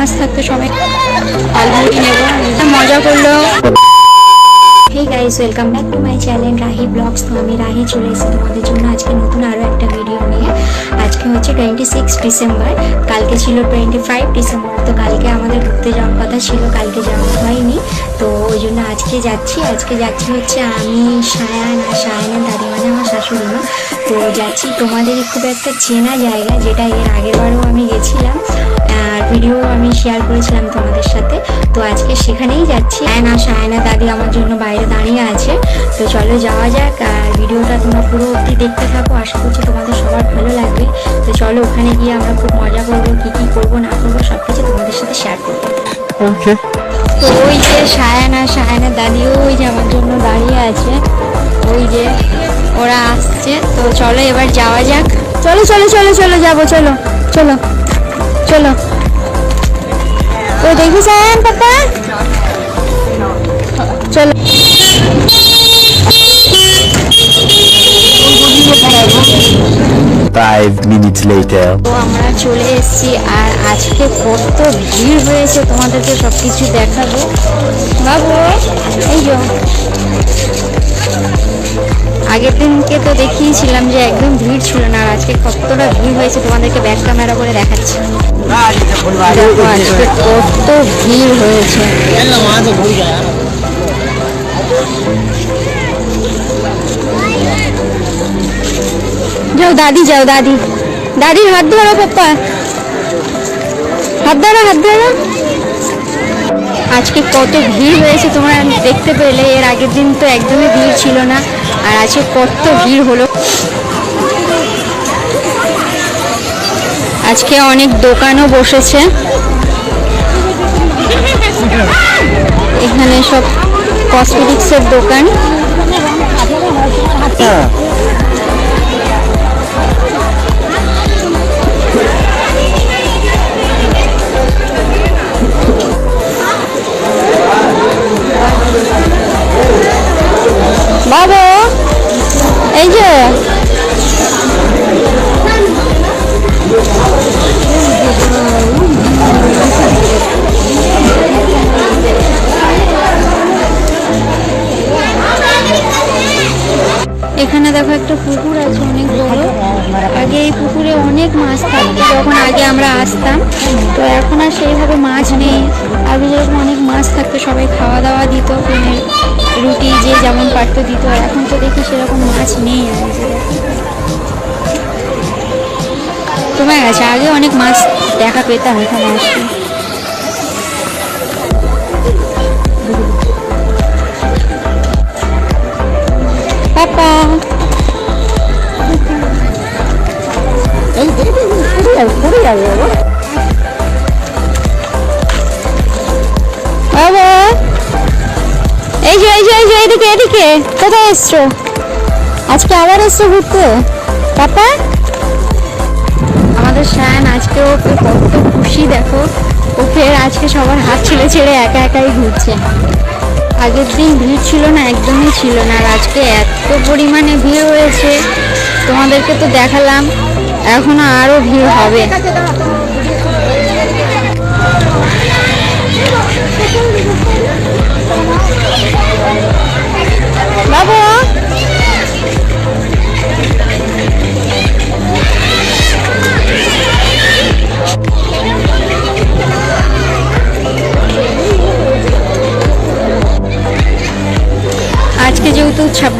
মাছ থাকতো সবাই আলমুড়ি নেব। মজা করল। Hey guys welcome back to my channel Rahi vlogs তো আমি রাহি চলে এসেছি তোমাদের জন্য আজকে নতুন আরও একটা ভিডিও নিয়ে। আজকে হচ্ছে টোয়েন্টি সিক্স ডিসেম্বর কালকে ছিল টোয়েন্টি ফাইভ ডিসেম্বর তো কালকে আমাদের ঘুরতে যাওয়ার কথা ছিল, কালকে যাওয়া হয়নি। তো ওই জন্য আজকে যাচ্ছি। আজকে যাচ্ছি হচ্ছে আমি, সায়ান আর সায়ানের দাদি মানে আমার শাশুড়ি মা। তো যাচ্ছি তোমাদের খুব একটা চেনা জায়গা, যেটা এর আগের বারও আমি গেছিলাম। ভিডিও আমি শেয়ার করেছিলাম তোমাদের সাথে। তো আজকে সেখানেই যাচ্ছি। সায়না সায়না দাদি আমার জন্য বাইরে দাঁড়িয়ে আছে। তো চলো যাওয়া যাক। আর ভিডিওটা তোমরা পুরো অবধি দেখতে থাকো। আশা করছি তোমাদের সবার ভালো লাগবে। তো চলো ওখানে গিয়ে আমরা খুব মজা করব কী কী করব না করব সব কিছু তোমাদের সাথে শেয়ার করব। ওকে তো ওই যে সায়ানা সায়ানা দাদিও ওই যে আমার জন্য দাঁড়িয়ে আছে। ওই যে ওরা আসছে। তো চলো এবার যাওয়া যাক। চলো চলো চলো চলো যাব চলো চলো চলো। তো দেখি সায়ান পাপা। চলো। Minutes later. তো আমরা চলে এসেছি আর আজকে কত ভিড় হয়েছে তোমাদেরকে সব কিছু দেখাবো। বাবু এই আগের দিনকে তো দেখিয়েছিলাম যে একদম ভিড় ছিল না, আর আজকে কতটা ভিড় হয়েছে তোমাদেরকে ব্যাক ক্যামেরা করে দেখাচ্ছি। দেখো আজকে কত ভিড় হয়েছে। যাও দাদি যাও দাদি। দাদির হাত ধরো পাপ্পা হাত ধরো হাত ধরো। আজকে কত ভিড় হয়েছে তোমরা দেখতে পেলে, এর আগের দিন তো একদমই ভিড় ছিল না। আর আজকে কত ভিড় হলো। আজকে অনেক দোকানও বসেছে। এখানে সব কসমেটিক্সের দোকান। বাবু এই যে। এখানে দেখো একটা পুকুর আছে অনেক আগে এই পুকুরে অনেক মাছ থাকতো, যখন আগে আমরা আসতাম, তো এখন আর সেইভাবে মাছ নেই। আগে যেরকম অনেক মাছ থাকতো, সবাই খাওয়া দাওয়া দিত মানে রুটি যে যেমন পারতো দিত এখন তো দেখি সেরকম মাছ নেই আর তোমার আছে আগে অনেক মাছ দেখা পেতাম এখানে আসলে এই যে এদিকে কোথায় এসছো? আজকে আবার এসছো ঘুরতে? আমাদের শায়ান আজকে ওকে কত খুশি, দেখো। ও ফের আজকে সবার হাত ছেড়ে ছেড়ে একা একাই ঘুরছে। আগের দিন ভিড় ছিল না, একদমই ছিল না। আর আজকে এত পরিমাণে ভিড় হয়েছে। তোমাদেরকে তো দেখালাম। এখনও আরও ভিড় হবে।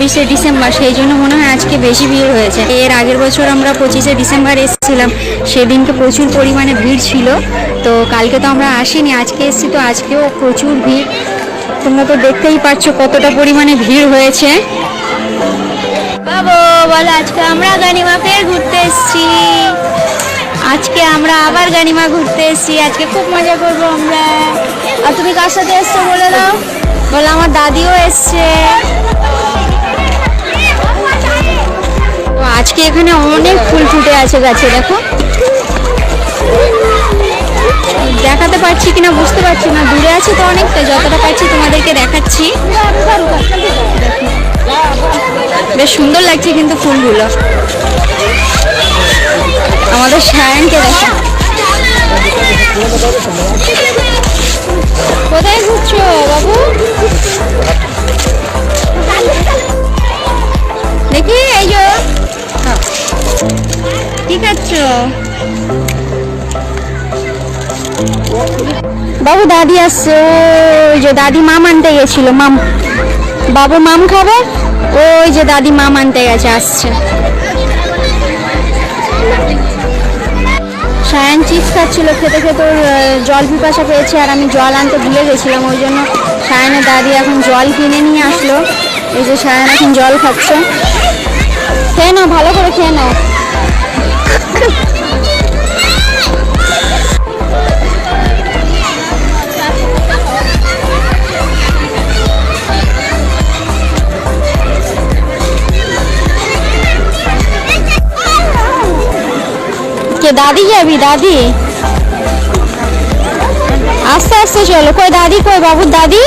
ছাব্বিশে ডিসেম্বর, সেই জন্য মনে হয় আজকে বেশি ভিড় হয়েছে। এর আগের বছর আমরা পঁচিশে ডিসেম্বর এসেছিলাম, সেদিনকে প্রচুর পরিমাণে ভিড় ছিল। তো কালকে তো আমরা আসিনি, আজকে এসেছি, তো আজকেও প্রচুর ভিড়। তোমরা তো দেখতেই পাচ্ছ কতটা পরিমাণে ভিড় হয়েছে। বাবু, বলো, আজকে আমরা গানিমা ফের ঘুরতে এসেছি। আজকে আমরা আবার গানিমা ঘুরতে এসেছি, আজকে খুব মজা করব আমরা। আর তুমি কার সাথে এসছো বলে দাও? বলে, আমার দাদিও এসছে। আজকে এখানে অনেক ফুল ফুটে আছে গাছে, দেখো। দেখাতে পারছি কিনা বুঝতে পারছি না, দূরে আছে তো অনেকটা, যতটা পারছি তোমাদেরকে দেখাচ্ছি। বেশ সুন্দর লাগছে কিন্তু ফুলগুলো। আমাদের সায়নকে দেখো। কোথায় ঘুরছো, বাবু? দেখি। বাবু দাদি আসছে ওই যে দাদি মাম আনতে গেছিল, মাম। বাবু মাম খাবে? ওই যে দাদি মাম আনতে গেছে, আসছে। সায়ান চিপস খাচ্ছিল, খেতে খেতে ওর জল পিপাসা পেয়েছে, আর আমি জল আনতে ভুলে গেছিলাম, ওই জন্য সায়ানের দাদি এখন জল কিনে নিয়ে আসলো। এই যে সায়ান এখন জল খাচ্ছে। খেয়ে নাও, ভালো করে খেয়ে নাও। কে দাদি যাবি দাদি? আস্তে আস্তে চলো। কই দাদি, কই বাবুর দাদি?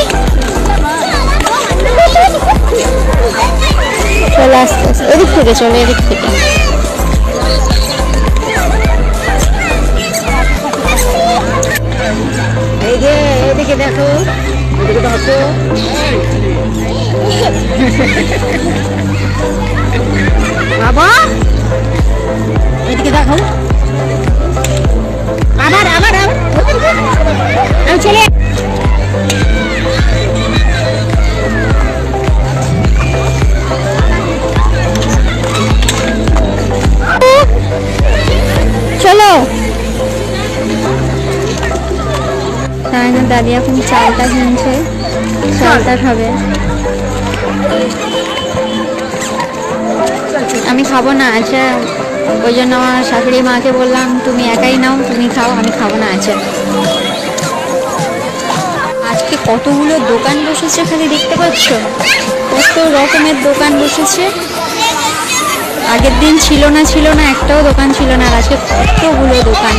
চলো, আস্তে আস্তে। এদিক থেকে, চলো, এদিক থেকে। এদিকে দেখো। এদিকে দেখো। বাবা! চালটা কিনছে। চালটা খাবে। আমি খাব না আছে ওই জন্য আমার শাশুড়ি মাকে বললাম, তুমি একাই নাও, তুমি খাও, আমি খাব না আছে আজকে কতগুলো দোকান বসেছে খালি দেখতে পাচ্ছ? কত রকমের দোকান বসেছে। আগের দিন ছিল না ছিল না, একটাও দোকান ছিল না, আর আজকে কতগুলো দোকান।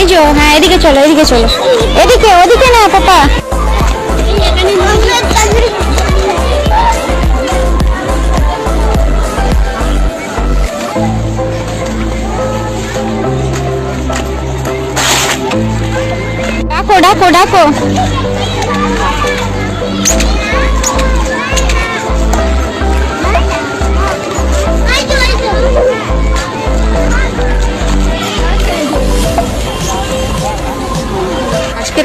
এই যো হ্যাঁ এদিকে চলো এদিকে চলো এদিকে ওদিকে না পাপা ডাকো ডাকো ডাকো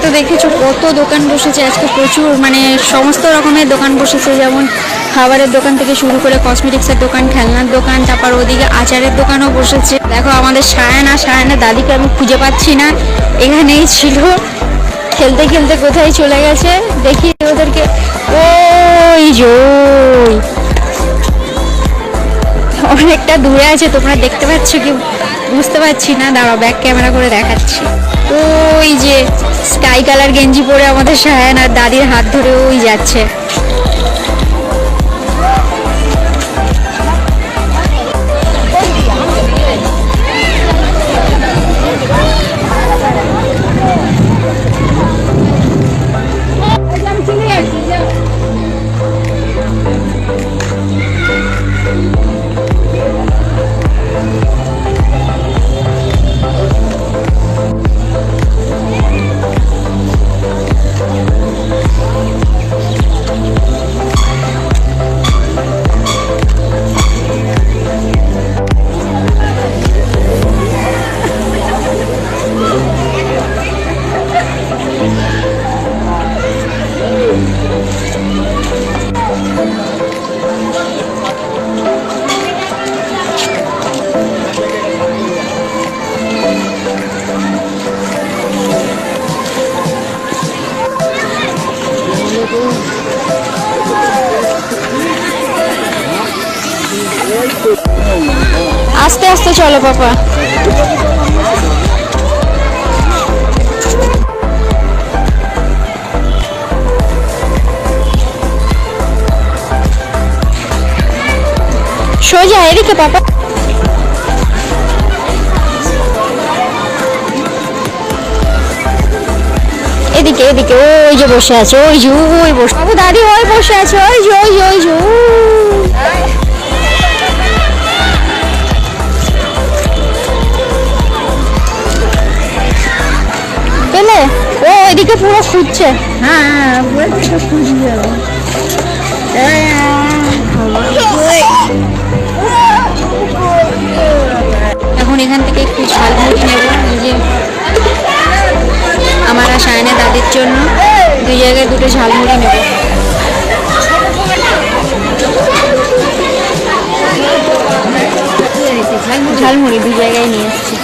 তো দেখেছ কত দোকান বসেছে, আজকে প্রচুর মানে সমস্ত রকমের দোকান বসেছে, যেমন খাবারের দোকান থেকে শুরু করে কসমেটিক্সের দোকান, খেলনার দোকান, তারপর ওদিকে আচারের দোকানও বসেছে। দেখো আমাদের সায়ানা সায়ানা দাদিকে আমি খুঁজে পাচ্ছি না, এখানেই ছিল। খেলতে খেলতে কোথায় চলে গেছে, দেখি ওদেরকে। ওই। অনেকটা দূরে আছে, তোমরা দেখতে পাচ্ছ কি? বুঝতে পারছি না, দাঁড়াও ব্যাক ক্যামেরা করে দেখাচ্ছি। ওই যে স্কাই কালার গেঞ্জি পরে আমাদের সায়ান আর দাদির হাত ধরে ওই যাচ্ছে। চলো, পাপা। সোজা, এদিকে, পাপা। এদিকে এদিকে, ওই যে বসে আছে, ওই যে, ওই বসে বাবু, দাদি, ওই বসে আছে, ওই যে ওই যে ওই যে এদিকে পুরো খুঁজছে হ্যাঁ খুঁজবে এখন এখান থেকে একটু ঝালমুড়ি নেব যে আমার আর সায়নে দাদির জন্য। দুই জায়গায় দুটো ঝালমুড়ি নেব। ঝালমুড়ি দুই জায়গায় নিয়ে এসেছি।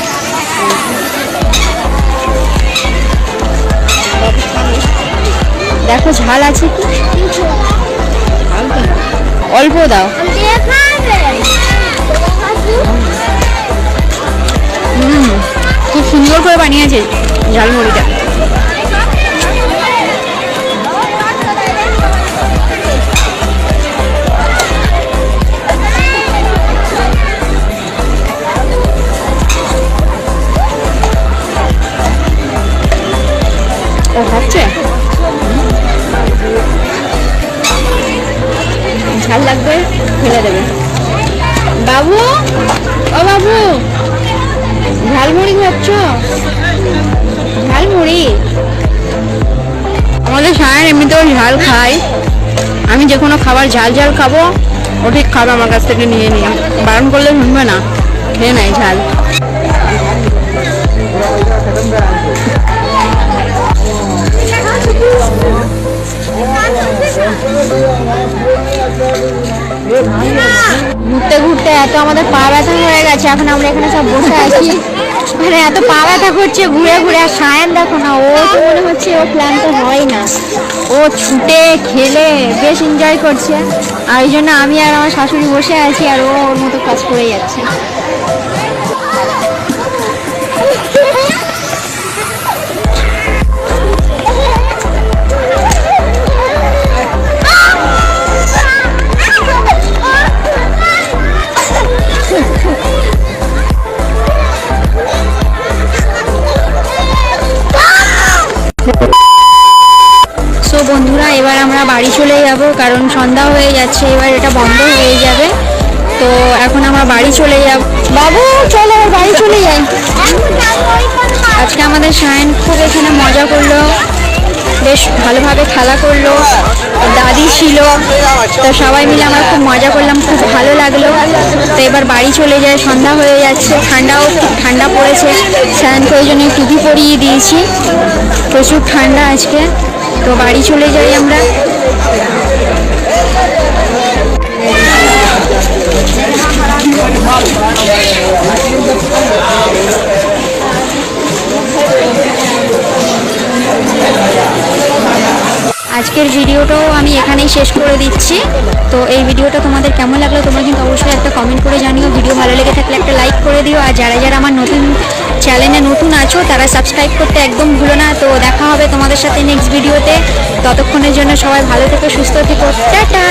দেখো ঝাল আছে কি? অল্প দাও। খুব সুন্দর করে বানিয়েছে ঝালমুড়িটা। ঝালমুড়ি আমাদের সায়ন এমনিতেও ঝাল খায় আমি যে কোনো খাবার ঝাল ঝাল খাব, ও ঠিক খাবে আমার কাছ থেকে নিয়ে নিয়ে। বারণ করলে শুনবে না, খেয়ে নেয় ঝাল। ঘুরতে ঘুরতে এত আমাদের পা ব্যথা হয়ে গেছে, এখন আমরা এখানে সব বসে আছি। মানে এত পা ব্যথা করছে, ঘুরে ঘুরে। আর সায়ন দেখো না, ও তো মনে হচ্ছে ও ক্লান্ত হয় না। ও ছুটে, খেলে, বেশ এনজয় করছে। আর ওই জন্য আমি আর আমার শাশুড়ি বসে আছি আর ও ওর মতো কাজ করে যাচ্ছে। বাড়ি চলে যাব, কারণ সন্ধ্যা হয়ে যাচ্ছে, এবার এটা বন্ধ হয়ে যাবে। তো এখন আমরা বাড়ি চলে যাব বাবু, চলো, এবার বাড়ি চলে যাই। আজকে আমাদের সায়ন খুব এখানে মজা করল, বেশ ভালোভাবে খেলা করল। দাদি ছিল, তো সবাই মিলে আমরা খুব মজা করলাম, খুব ভালো লাগল। তো এবার বাড়ি চলে যায়, সন্ধ্যা হয়ে যাচ্ছে, ঠান্ডাও খুব ঠান্ডা পড়েছে। সায়নকে ওই জন্য টুপি পরিয়ে দিয়েছি। প্রচুর ঠান্ডা আজকে। তো বাড়ি চলে যাই আমরা। আজকের ভিডিওটাও আমি এখানেই শেষ করে দিচ্ছি। তো এই ভিডিওটা তোমাদের কেমন লাগল তোমরা কিন্তু অবশ্যই একটা কমেন্ট করে জানিও। ভিডিও ভালো লেগে থাকলে একটা লাইক করে দিও। আর যারা যারা আমার নতুন চ্যানেলে নতুন আছো, তারা সাবস্ক্রাইব করতে একদম ভুলো না। তো দেখা হবে তোমাদের সাথে নেক্সট ভিডিওতে ততক্ষণের জন্য সবাই ভালো থেকে, সুস্থ থেকো। টাটা!